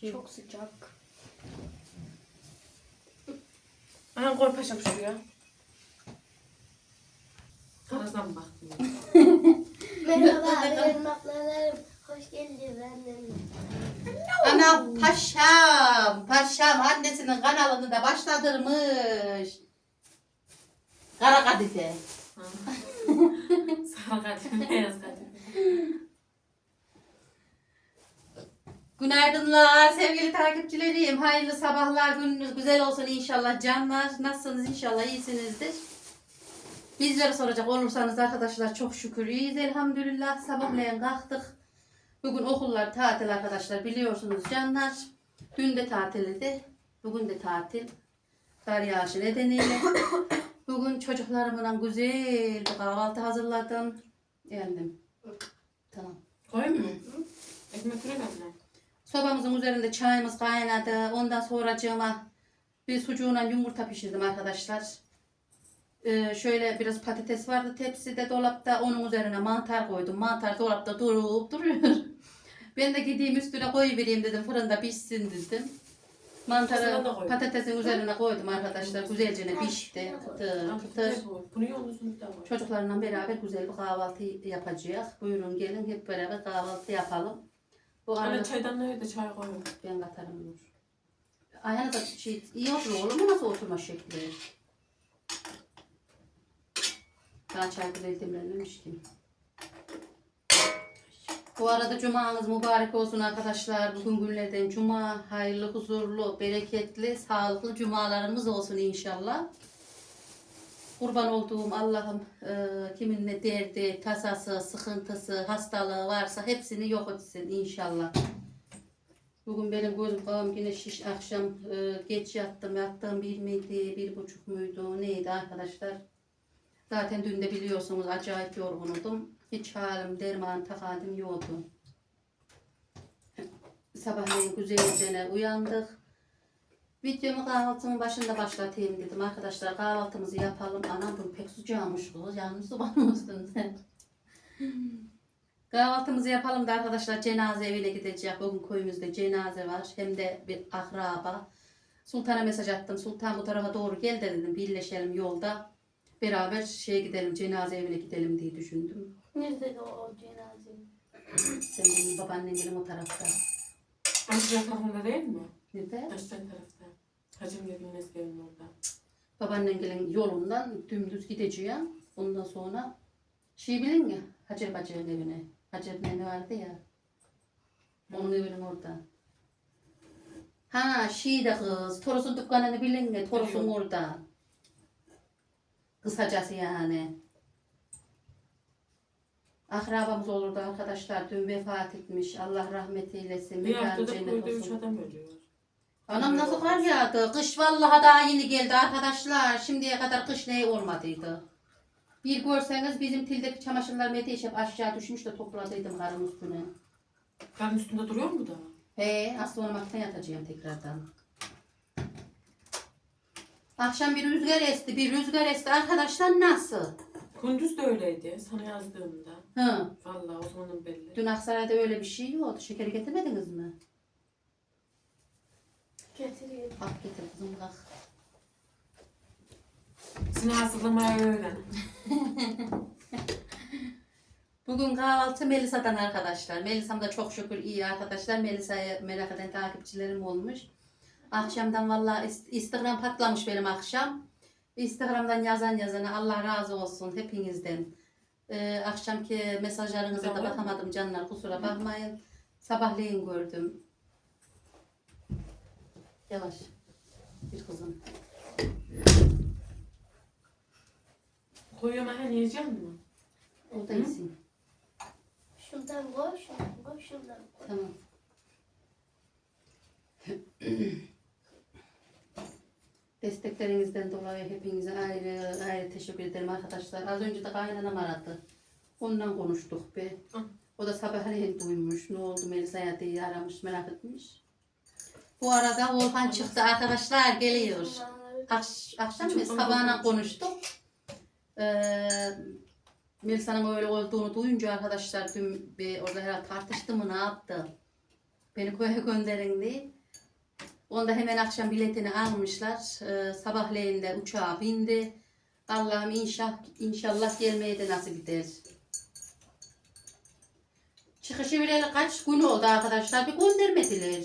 Çok sıcak. Aha koy paşam şuraya. Karadan bak. Merhaba benim ablalarım. Hoş geldiniz annem. Ana paşam, paşam annesinin kanalını da başlatırmış. Kara Kadife. Sarı katil, beyaz katil. Günaydınlar sevgili takipçilerim. Hayırlı sabahlar, gününüz güzel olsun inşallah canlar. Nasılsınız inşallah iyisinizdir. Bizleri soracak olursanız arkadaşlar çok şükür iyiyiz elhamdülillah. Sabahleyin kalktık. Bugün okullar tatil arkadaşlar biliyorsunuz canlar. Dün de tatildi. Bugün de tatil. Kar yağışı nedeniyle. Bugün çocuklarımla güzel bir kahvaltı hazırladım. Geldim. Tamam. Koyayım mı? Ekmek kırık anne. Sobamızın üzerinde çayımız kaynadı. Ondan sonracığıma bir sucuğuna yumurta pişirdim arkadaşlar. Ee, şöyle biraz patates vardı tepside dolapta. Onun üzerine mantar koydum. Mantar dolapta durup duruyor. ben de gideyim üstüne koyuvereyim dedim. Fırında pişsin dedim. Mantarı patatesin üzerine koydum arkadaşlar. Güzelce pişti. Üstünde var. Çocuklarla beraber güzel bir kahvaltı yapacağız. Buyurun gelin hep beraber kahvaltı yapalım. Bu Anne arada çaydan ne de çay koyuyorum. ben katarım dur. Ayağına da şey iyi oturuyor olur mu nasıl oturma şekli? Daha çay güzel demlenmemiş ki. Bu arada cumanız mübarek olsun arkadaşlar. Bugün günlerden cuma. Hayırlı, huzurlu, bereketli, sağlıklı cumalarımız olsun inşallah. Kurban olduğum Allah'ım e, kimin ne derdi, tasası, sıkıntısı, hastalığı varsa hepsini yok etsin inşallah. Bugün benim gözüm kafam yine şiş akşam e, geç yattım. Yattığım bir miydi, bir buçuk muydu, neydi arkadaşlar. Zaten dün de biliyorsunuz acayip yorgunudum. Hiç halim, derman, takadim yoktu. Sabahleyin güzelce uyandık. Videomu kahvaltımın başında başlatayım dedim arkadaşlar. Kahvaltımızı yapalım. Anam bu pek sıcağmış kız. Yalnız subanmışsın sen. Kahvaltımızı yapalım da arkadaşlar cenaze evine gideceğiz. Bugün köyümüzde cenaze var. Hem de bir akraba. Sultan'a mesaj attım. Sultan bu tarafa doğru gel de dedim. Birleşelim yolda. Beraber şeye gidelim, cenaze evine gidelim diye düşündüm. Nerede o cenaze? Sen benim babaannen gelin o tarafta. Tarafında değil mi? Nerede? Aşağı tarafta. Hacım gelin ezgerin orada. Babaannen gelin yolundan dümdüz gideceğim. Ondan sonra şey bilin mi? Hacer Bacı'nın evine. Hacer nene vardı ya. Onun evinin orada. Ha şey de kız. Toros'un dükkanını bilin mi? Toros'un Biliyorum. orada. Kısacası yani. Akrabamız olurdu arkadaşlar. Dün vefat etmiş. Allah rahmet eylesin. Bir Mekan haftada cennet üç olsun. adam ölüyor. Anam nasıl kar yağdı? Kış vallahi daha yeni geldi arkadaşlar. Şimdiye kadar kış neyi olmadıydı. Bir görseniz bizim tildeki çamaşırlar meteşep aşağı düşmüş de topladıydım karın üstüne. Karın üstünde duruyor mu da? He, aslı olmaktan yatacağım tekrardan. Akşam bir rüzgar esti, bir rüzgar esti. Arkadaşlar nasıl? Gündüz de öyleydi sana yazdığımda. Hı. Vallahi o zamanın belli. Dün Aksaray'da öyle bir şey yoktu. Şekeri getirmediniz mi? Getireyim. Bak getir kızım bak. Seni hazırlamaya öğren. Bugün kahvaltı Melisa'dan arkadaşlar. Melisa'm da çok şükür iyi arkadaşlar. Melisa'yı merak eden takipçilerim olmuş. Akşamdan vallahi ist- Instagram patlamış benim akşam. Instagram'dan yazan yazana Allah razı olsun hepinizden. Ee, akşamki mesajlarınıza da bakamadım canlar kusura bakmayın. Sabahleyin gördüm. Yavaş. Bir kızım. Koyuyorum hani yiyecek mi? Orada Hı? iyisin. Şundan koy, şundan koy, şundan koy. Tamam. Desteklerinizden dolayı hepinize ayrı ayrı teşekkür ederim arkadaşlar. Az önce de kaynanam aradı. Ondan konuştuk be. Hı. O da sabahleyin duymuş. Ne oldu Melisa'ya diye aramış merak etmiş. Bu arada Volkan çıktı arkadaşlar geliyor. Akş, akşam biz sabahına konuştuk. Ee, Melisa'nın öyle olduğunu duyunca arkadaşlar dün bir orada herhalde tartıştı mı ne yaptı? Beni köye gönderin diye. Onda hemen akşam biletini almışlar. Ee, sabahleyin de uçağa bindi. Allah'ım inşallah, inşallah gelmeye de nasip eder. Çıkışı bileli kaç gün oldu arkadaşlar. Bir göndermediler.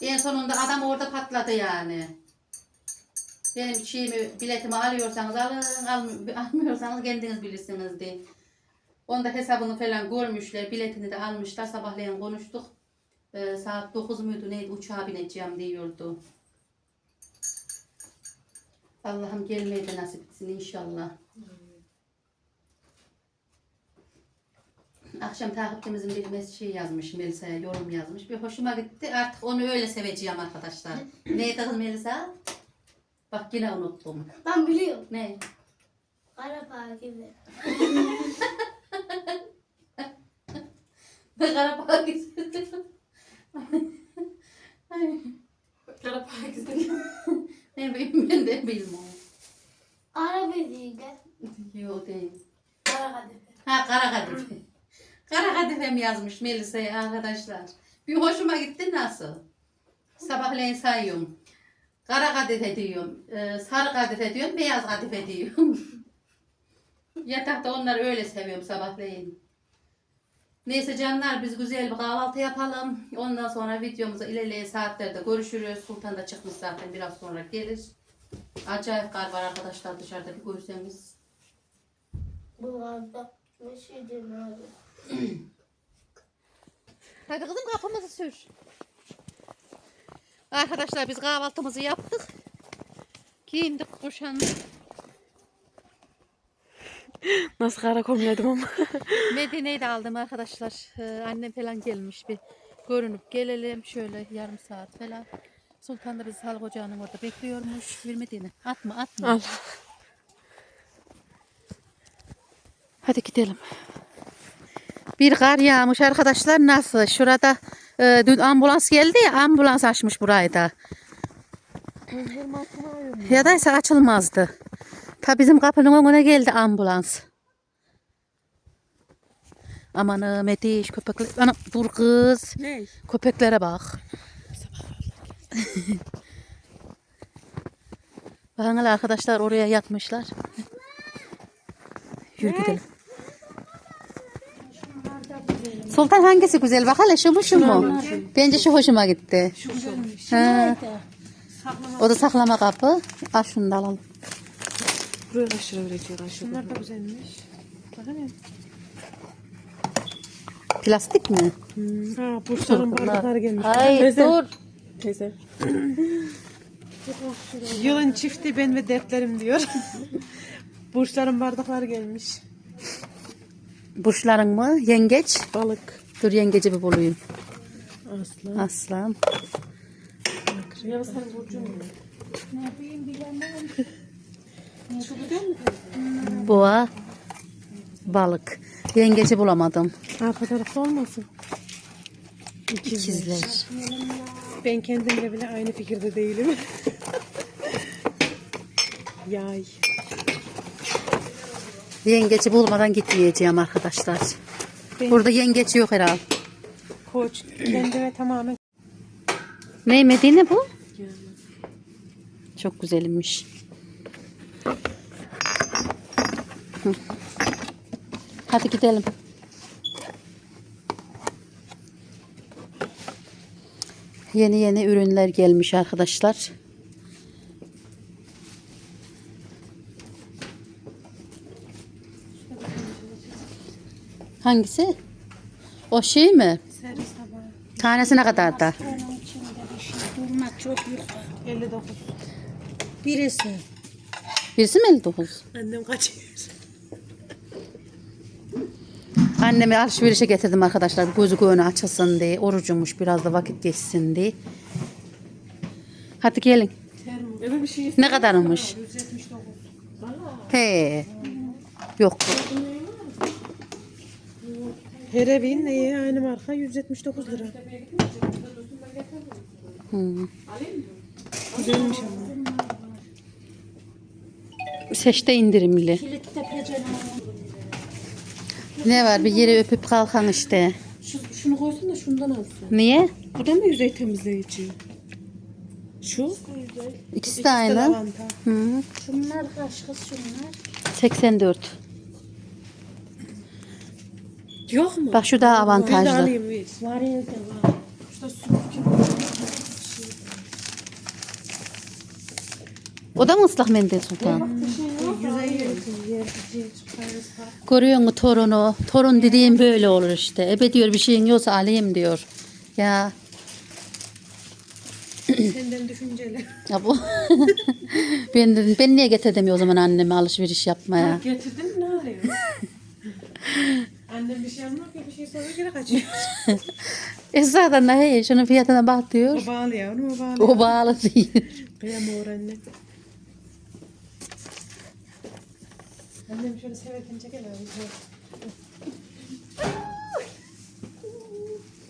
En sonunda adam orada patladı yani. Benim şeyimi, biletimi alıyorsanız alın, alm- almıyorsanız kendiniz bilirsiniz diye. Onda hesabını falan görmüşler, biletini de almışlar. Sabahleyin konuştuk. Ee, saat 9 muydu neydi uçağa bineceğim diyordu. Allah'ım gelmeyi de nasip etsin inşallah. Akşam takipçimizin bir mes- şey yazmış Melisa'ya yorum yazmış. Bir hoşuma gitti. Artık onu öyle seveceğim arkadaşlar. Neydi kız Melisa? Bak yine unuttum. Ben biliyorum. Ne? Araba gibi. Ben Karabağ'a gittim. Ay, Kara Pakistan. ne bileyim ben de bilmem. Araba değil de. Yok değil. Gibi. Ha Kara Kadife. Kara Kadife'm yazmış Melisa'ya arkadaşlar. Bir hoşuma gitti nasıl? Sabahleyin sayıyorum. Kara kadife diyorum. e, sarı kadife diyorum. Beyaz kadife diyorum. Yatakta onları öyle seviyorum sabahleyin. Neyse canlar biz güzel bir kahvaltı yapalım. Ondan sonra videomuza ilerleyen saatlerde görüşürüz. Sultan da çıkmış zaten biraz sonra gelir. Acayip kar var arkadaşlar dışarıda bir görseniz. Bu arada ne şey abi. Hadi kızım kapımızı sür. Arkadaşlar biz kahvaltımızı yaptık. Giyindik, kuşandık. Nasıl kara komledim ama. Medine'yi de aldım arkadaşlar. Ee, annem falan gelmiş bir görünüp gelelim. Şöyle yarım saat falan. Sultan bizi sağlık ocağının orada bekliyormuş. Bir Medine. Atma atma. Al. Hadi gidelim. Bir kar yağmış arkadaşlar nasıl? Şurada e, dün ambulans geldi ya ambulans açmış burayı da. Ya da ise açılmazdı. Ta bizim kapının önüne geldi ambulans. Aman Mediş köpekler. Ana, dur kız. Ne? Köpeklere bak. Bakın arkadaşlar oraya yatmışlar. Yürü gidelim. Sultan hangisi güzel? Bak hele şu mu şu mu? Bence şu hoşuma gitti. Ha. O da saklama kapı. Al şunu da alalım. Buraya üretiyor aşırı. Bunlar da güzelmiş. Bakın Plastik mi? Ha, Bursa'nın bardakları gelmiş. Ay Teyze. dur. Teyze. Yılın çifti ben ve dertlerim diyor. Burçların bardakları gelmiş. Burçların mı? Yengeç. Balık. Dur yengeci bir bulayım. Aslan. Aslan. Ya sen burcun mu? Boğa. Balık. Yengeci bulamadım. Arka tarafta olmasın. İkizler. Ben kendimle bile aynı fikirde değilim. Yay. Yengeci bulmadan gitmeyeceğim arkadaşlar. Ben- Burada yengeç yok herhalde. Koç kendime tamamen Ne Medine bu? Çok güzelmiş. Hadi gidelim. Yeni yeni ürünler gelmiş arkadaşlar. Hangisi? O şey mi? servis tabağı. Tanesi ne kadar da? Durmak çok büyük. 59. Birisi. Birisi mi 59? Annem kaçıyor. Annemi alışverişe getirdim arkadaşlar. Gözü göğünü açılsın diye. Orucumuş biraz da vakit geçsin diye. Hadi gelin. Öyle bir şey. Ne kadarmış? 179. He. Yok. Herevin neye aynı marka 179 lira. Hı. Güzelmiş ama. Seçte indirimli. Ne var bir yere öpüp kalkan işte. Şu, şunu koysun da şu şundan alsın. Niye? Bu da mı yüzey temizleyici? Şu? İkisi de aynı. -hı. Şunlar kaç kız şunlar? 84. Yok mu? Bak şu daha avantajlı. alayım ver. Var evde var. Şurada süpürge. O da mı ıslak mendil Sultan? Görüyor musun torunu? Torun dediğim böyle olur işte. Ebe diyor bir şeyin yoksa alayım diyor. Ya, Senden düşünceli. ya bu. ben dedim ben niye getirdim o zaman anneme alışveriş yapmaya? Getirdin mi ne arıyor? Annem bir şey ki bir şey sonra geri kaçıyor. Esra'dan da hey şunun fiyatına bak diyor. O bağlı ya onu o bağlı. O bağlı değil. Kıyamıyor anne. Annem şöyle severken çeker abi.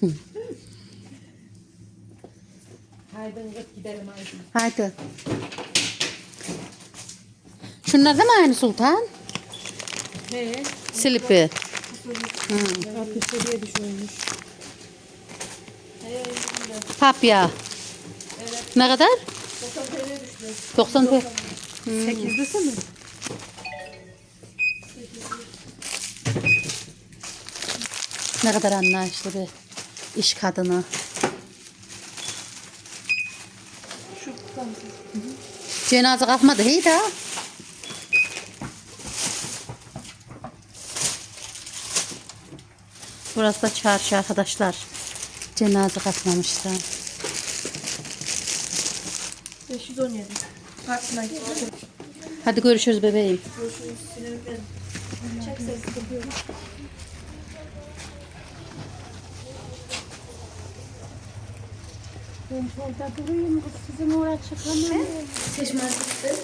Haydi git gidelim haydi. Haydi. Şunlar da mı aynı Sultan? Ne? Silipi. Düşüyormuş. Papya. Ne kadar? 90 TL. Sekiz desene. Ne kadar anlayışlı bir iş kadını. Cenaze kalkmadı hey daha. Burası da çarşı arkadaşlar. Cenaze kalkmamışlar. 517. Farkına gitti. Hadi görüşürüz bebeğim. Çek sesi kapıyorum. Ben şurada durayım sizin oraya çıkamam. Seçmez gitti.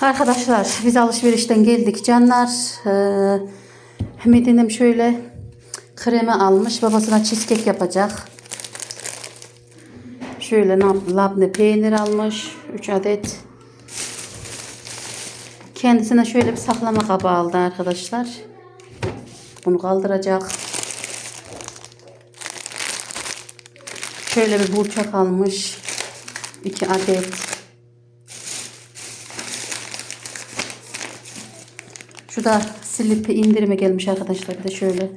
Arkadaşlar biz alışverişten geldik canlar. Ee, Medine'm şöyle kremi almış. Babasına cheesecake yapacak. Şöyle lab- labne peynir almış. 3 adet. Kendisine şöyle bir saklama kabı aldı arkadaşlar. Bunu kaldıracak. Şöyle bir burçak almış. 2 adet. Şu da silipi indirime gelmiş arkadaşlar. Bir de şöyle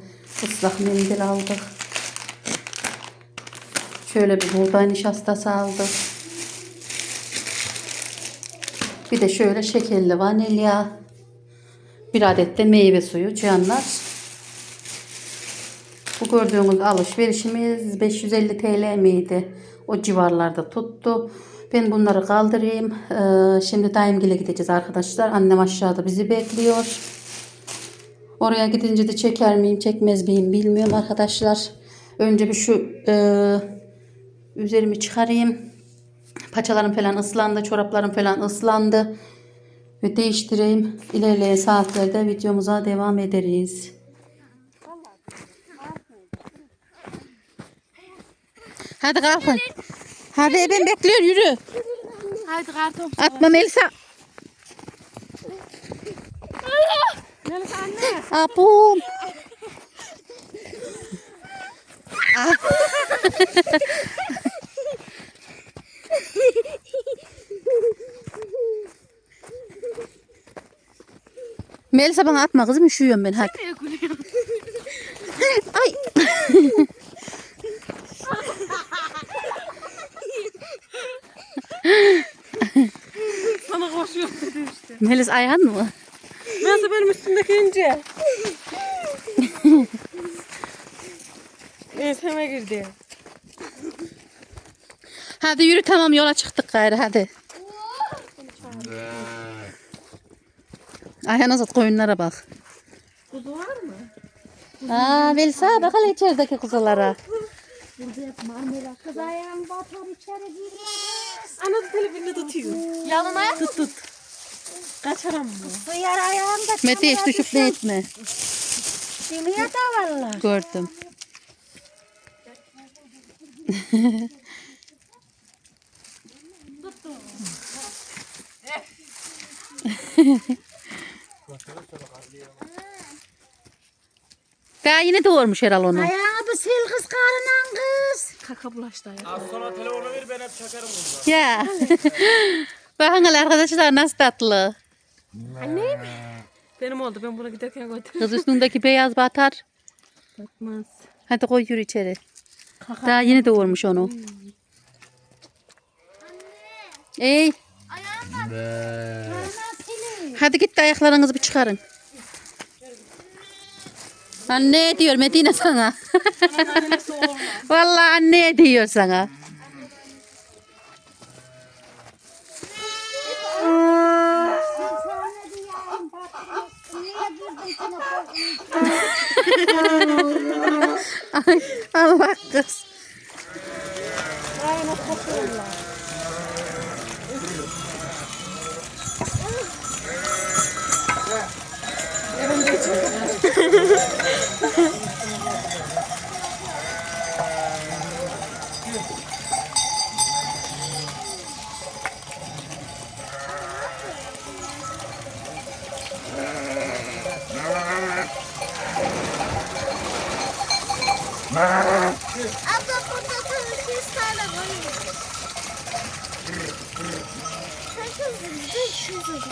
ıslak mendil aldık. Şöyle bir buğday nişastası aldık. Bir de şöyle şekerli vanilya. Bir adet de meyve suyu canlar. Bu gördüğünüz alışverişimiz 550 TL miydi? O civarlarda tuttu. Ben bunları kaldırayım. Ee, şimdi daimgile gideceğiz arkadaşlar. Annem aşağıda bizi bekliyor. Oraya gidince de çeker miyim çekmez miyim bilmiyorum arkadaşlar. Önce bir şu e, üzerimi çıkarayım. Paçalarım falan ıslandı. Çoraplarım falan ıslandı. Ve değiştireyim. İlerleyen saatlerde videomuza devam ederiz. Hadi kalkın. Hadi ben bekliyor yürü. Haydi karton. Atma Melisa. Apum. Melisa bana atma kızım üşüyorum ben hadi. Ay. Sana koşuyor dedi işte. Melis ayağın mı? Nasıl benim üstümdeki ince? Enseme girdi. Hadi yürü tamam yola çıktık gayrı hadi. Ayhan Azat koyunlara bak. Kuzu var mı? Aa Melisa bak hele içerideki kuzulara. Burada yapma Amela. Kız ayağım batar içeri girmez. Ana da telefonunu tutuyor. Yanına. Tut tut. Kaçaram mı? Sıyar ayağımda. Mete hiç düşüp ne etme. Siliye de valla. Gördüm. Daha yine doğurmuş herhal onu. Ayağı dolabı sil kız karınan kız. Kaka bulaştı ya. Az sonra telefonu ver ben hep çakarım bunu. Ya. Bakın arkadaşlar nasıl tatlı. Benim oldu. Ben buna giderken götürdüm. Kız üstündeki beyaz batar. Bakmaz. Hadi koy yürü içeri. Daha yeni doğurmuş onu. Ey. Hadi git de ayaklarınızı bir çıkarın. Anne diyor Medine sana. Vallahi anne diyor sana. Ay, Allah kız. Abla burada tanışmış tane var. Çok hızlı, çok hızlı.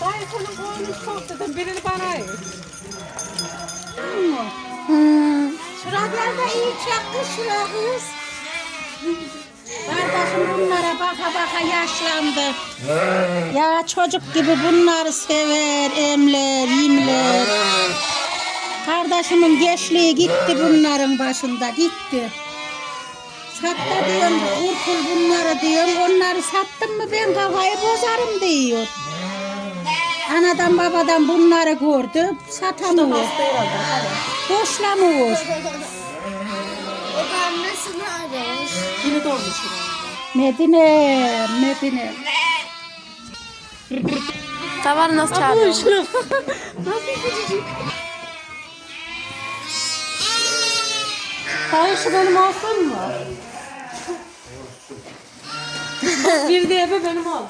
Dayı senin boynun çok dedim. Birini bana ayır. Şuralarda iyi çaktı şura kız. Kardeşim bunlara baka baka yaşlandı. Ya çocuk gibi bunları sever, emler, yimler. Kardeşimin gençliği gitti bunların başında, gitti. Sattı diyorum, kurtul bunları diyorum. Onları sattım mı ben kafayı bozarım diyor. Anadan babadan bunları gördü, satamıyor. Boşlamıyor. Annesini aramış. Yine dolmuş. Medine, Medine. Tavanı nasıl çağırıyor? Hayır şu benim olsun mu? Bir de eve benim oldu.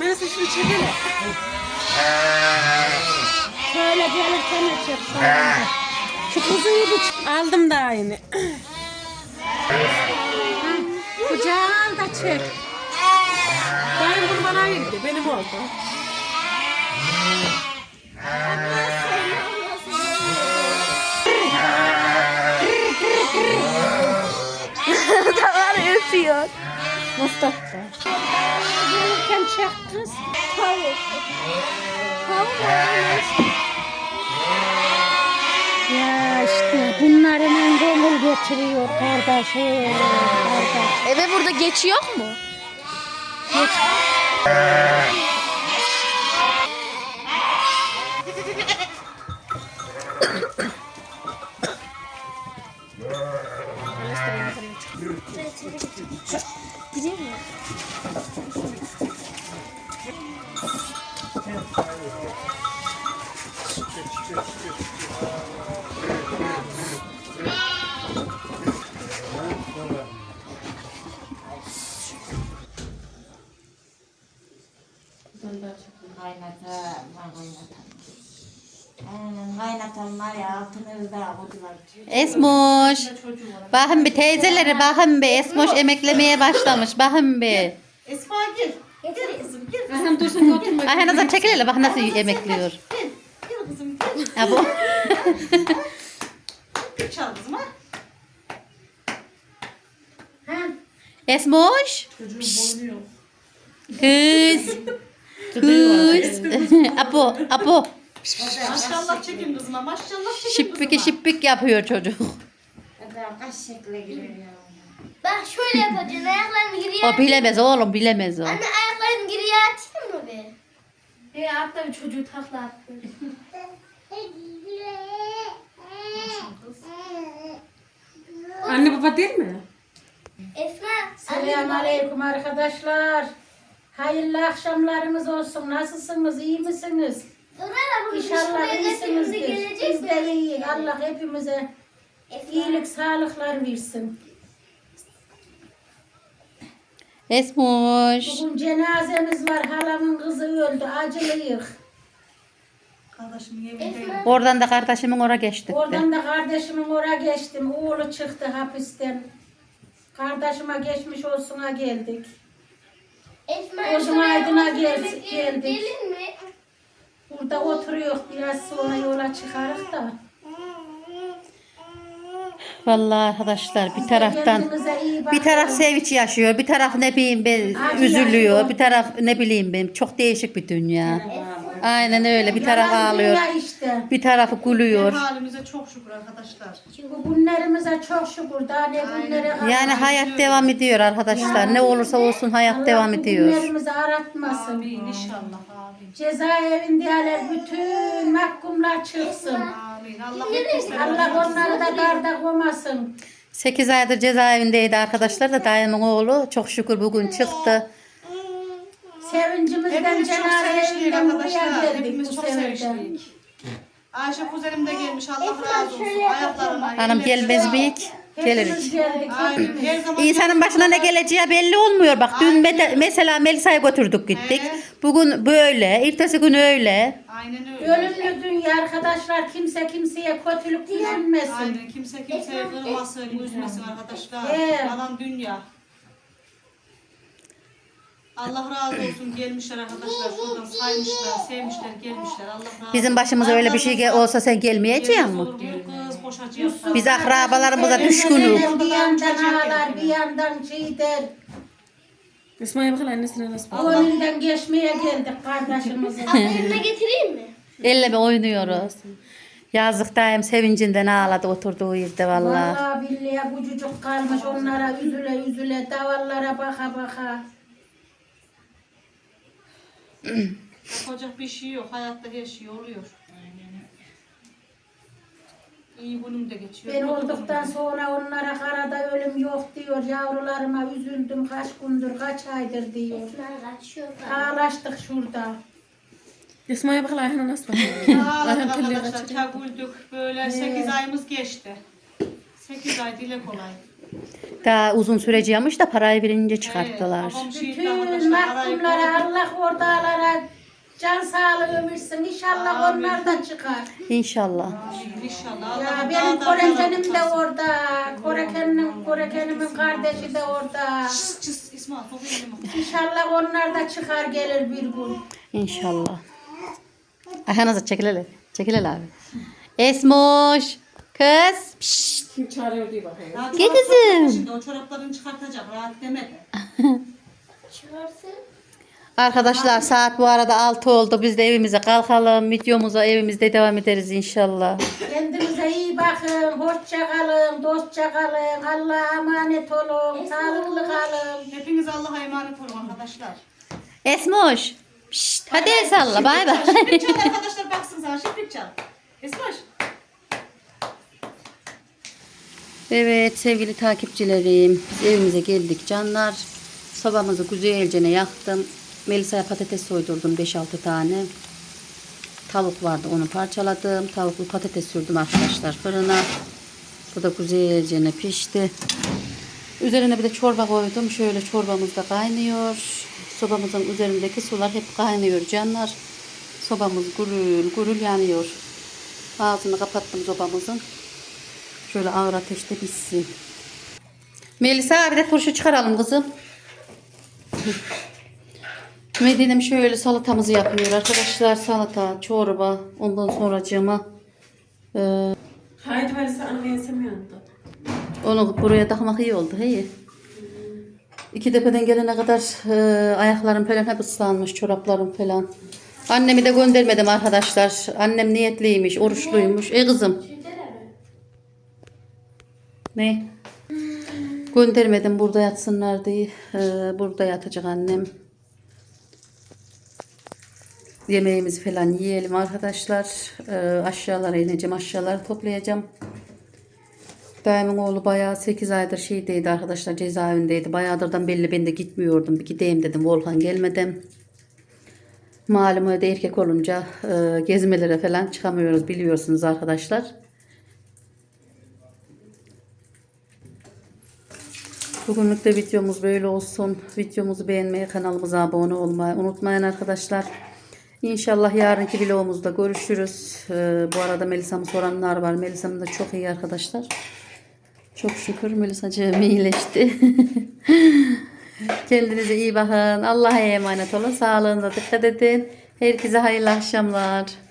Melisa şunu çekelim. Şöyle gelirken şöyle. Şu kuzuyu ç- Aldım daha yeni. kucağa al da çek. Dayım bunu bana ayırdı. Benim oldu. Öpüyor. Nasıl tatlı? Gelirken çek kız. Tavuk. Tavuk Ya işte bunların gönül getiriyor kardeşim. Kardeş. Eve burada geçi yok mu? Gireyim Ya altını. Esmoş. Bakın bir teyzeleri bakın bir Esmoş emeklemeye başlamış. Bakın bir. Esma gir. Gel kızım gir. Hem dursun oturma. Ay nazar çekil hele bak nasıl emekliyor. Gel. Gel kızım gel. Ha bu. Çal kızım ha. Esmoş. Kız. Kız. apo, apo. Maşallah çekin kızıma maşallah çekin Şippik şippik yapıyor çocuk. Kaç şekle giriyor ya. Ben şöyle yapacağım. Ayaklarını geriye O bilemez oğlum bilemez o. Anne ayaklarını geriye atayım mı be? E hatta bir çocuğu takla attı. Anne baba değil mi? Esma. Selamun Aleyküm arkadaşlar. Hayırlı akşamlarınız olsun. Nasılsınız? iyi misiniz? İnşallah iyisinizdir. Biz de iyiyiz. Allah hepimize iyilik, sağlıklar versin. Esmoş. Bugün cenazemiz var. Halamın kızı öldü. Acılıyık. Kardeşimin evindeyim. Oradan da kardeşimin oraya geçti. Oradan da kardeşimin oraya geçtim. Oğlu çıktı hapisten. Kardeşime geçmiş olsuna geldik. Ozan Aydın'a gel- geldik. Gelin mi? Burada oturuyor. Biraz sonra yola çıkarız da. Vallahi arkadaşlar bir taraftan bir taraf sevinç yaşıyor, bir taraf ne bileyim ben üzülüyor, yaşıyor. bir taraf ne bileyim ben çok değişik bir dünya. Aynen öyle. Bir taraf ağlıyor, işte. bir tarafı gülüyor. Halimize çok şükür arkadaşlar. Bu günlerimize çok şükür. Daha ne günlere Yani hayat devam ediyor arkadaşlar. Ne olursa olsun hayat Allah devam bu ediyor. günlerimizi aratmasın. Amin inşallah amin. Cezaevindeler bütün mahkumlar çıksın. Amin. Allah Allah onları da darda koymasın. 8 aydır cezaevindeydi arkadaşlar da dayımın oğlu çok şükür bugün çıktı. Sevincimizden arkadaşlar. geldik Hepimiz bu sevinçliyiz. Ayşe kuzenim de gelmiş. Allah razı olsun. Ayaklarına. Hanım gelmez miyik? Geliriz. geldik. Aynen. Her zaman İnsanın başına ne geleceği belli olmuyor. Bak dün mete- mesela Melisa'yı götürdük gittik. He. Bugün böyle, ertesi gün öyle. Aynen öyle. Ölümlü dünya arkadaşlar kimse kimseye kötülük düşünmesin. Aynen. Kimse kimseye kırmasın, üzmesin arkadaşlar. He. Yalan dünya. Allah razı olsun gelmişler arkadaşlar. Şuradan saymışlar, sevmişler, gelmişler. Allah razı olsun. Bizim başımıza öyle bir şey gel- olsa sen gelmeyeceksin mi? Olur mu kız boşacağız. Biz akrabalarımıza düşkünük. Bir yandan ağlar, bir yandan şey der. İsmail bakın annesine nasıl O önünden geçmeye geldik kardeşimizin. Yanına getireyim mi? Elle oynuyoruz. Yazık dayım sevincinden ağladı oturduğu yerde vallahi. Vallahi billahi bucucuk kalmış onlara üzüle üzüle davallara baka baka. Yapacak bir şey yok. Hayatta her şey oluyor. İyi günüm de geçiyor. Ben olduktan sonra onlara karada ölüm yok diyor. Yavrularıma üzüldüm kaç gündür kaç aydır diyor. Ağlaştık şurada. İsmail bakın Ayhan'a nasıl bakıyor? Ağladık arkadaşlar. Çay güldük. Böyle 8 ayımız geçti. 8 ay dile kolay. Daha uzun süreceğimiş da parayı verince çıkarttılar. Bütün mahkumlara Allah oradalara can sağlığı ömürsün. İnşallah onlar da çıkar. İnşallah. İnşallah. Ya benim korekenim de orada. Korekenim, korekenimin kardeşi de orada. İnşallah onlar da çıkar gelir bir gün. İnşallah. Azat çekil hele. Çekil hele abi. Esmoş. Kız. Pişt. Kim çağırıyor diye bakıyor. Ya Gel çorap kızım. takıyor Şimdi o çoraplarını çıkartacak. Rahat demedi. Çıkarsın. Arkadaşlar saat bu arada 6 oldu. Biz de evimize kalkalım. Videomuza evimizde devam ederiz inşallah. Kendinize iyi bakın. Hoşça kalın. Dostça kalın. Allah'a emanet olun. Sağlıklı kalın. Hepiniz Allah'a emanet olun arkadaşlar. Esmoş. Pişt. Hadi el salla. Bay bay. Şefik çal arkadaşlar baksın sana. Şefik çal. İsmail. Evet sevgili takipçilerim. Biz evimize geldik canlar. Sobamızı güzelce yaktım. Melisa'ya patates soydurdum 5-6 tane. Tavuk vardı onu parçaladım. Tavuklu patates sürdüm arkadaşlar fırına. Bu da güzelce pişti. Üzerine bir de çorba koydum. Şöyle çorbamız da kaynıyor. Sobamızın üzerindeki sular hep kaynıyor canlar. Sobamız gurul gurul yanıyor. Ağzını kapattım sobamızın. Şöyle ağır ateşte pişsin. Melisa bir de turşu çıkaralım kızım. Medine'm şöyle salatamızı yapıyor arkadaşlar. Salata, çorba, ondan sonracığıma e, Haydi ben sana anneye onu buraya takmak iyi oldu. Hey. İki tepeden gelene kadar e, ayaklarım falan hep ıslanmış, çoraplarım falan. Annemi de göndermedim arkadaşlar. Annem niyetliymiş, oruçluymuş. E kızım. Ne? Göndermedim burada yatsınlar diye. Ee, burada yatacak annem. Yemeğimizi falan yiyelim arkadaşlar. Ee, aşağılara ineceğim. Aşağıları toplayacağım. Dayımın oğlu bayağı 8 aydır şeydeydi arkadaşlar cezaevindeydi. Bayağıdırdan belli ben de gitmiyordum. Bir gideyim dedim Volkan gelmeden. Malum öyle erkek olunca e, gezmelere falan çıkamıyoruz biliyorsunuz arkadaşlar. Bugünlük de videomuz böyle olsun. Videomuzu beğenmeyi, kanalımıza abone olmayı unutmayın arkadaşlar. İnşallah yarınki vlogumuzda görüşürüz. Ee, bu arada Melisa'mı soranlar var. Melisa'm da çok iyi arkadaşlar. Çok şükür Melisa'cığım iyileşti. Kendinize iyi bakın. Allah'a emanet olun. Sağlığınıza dikkat edin. Herkese hayırlı akşamlar.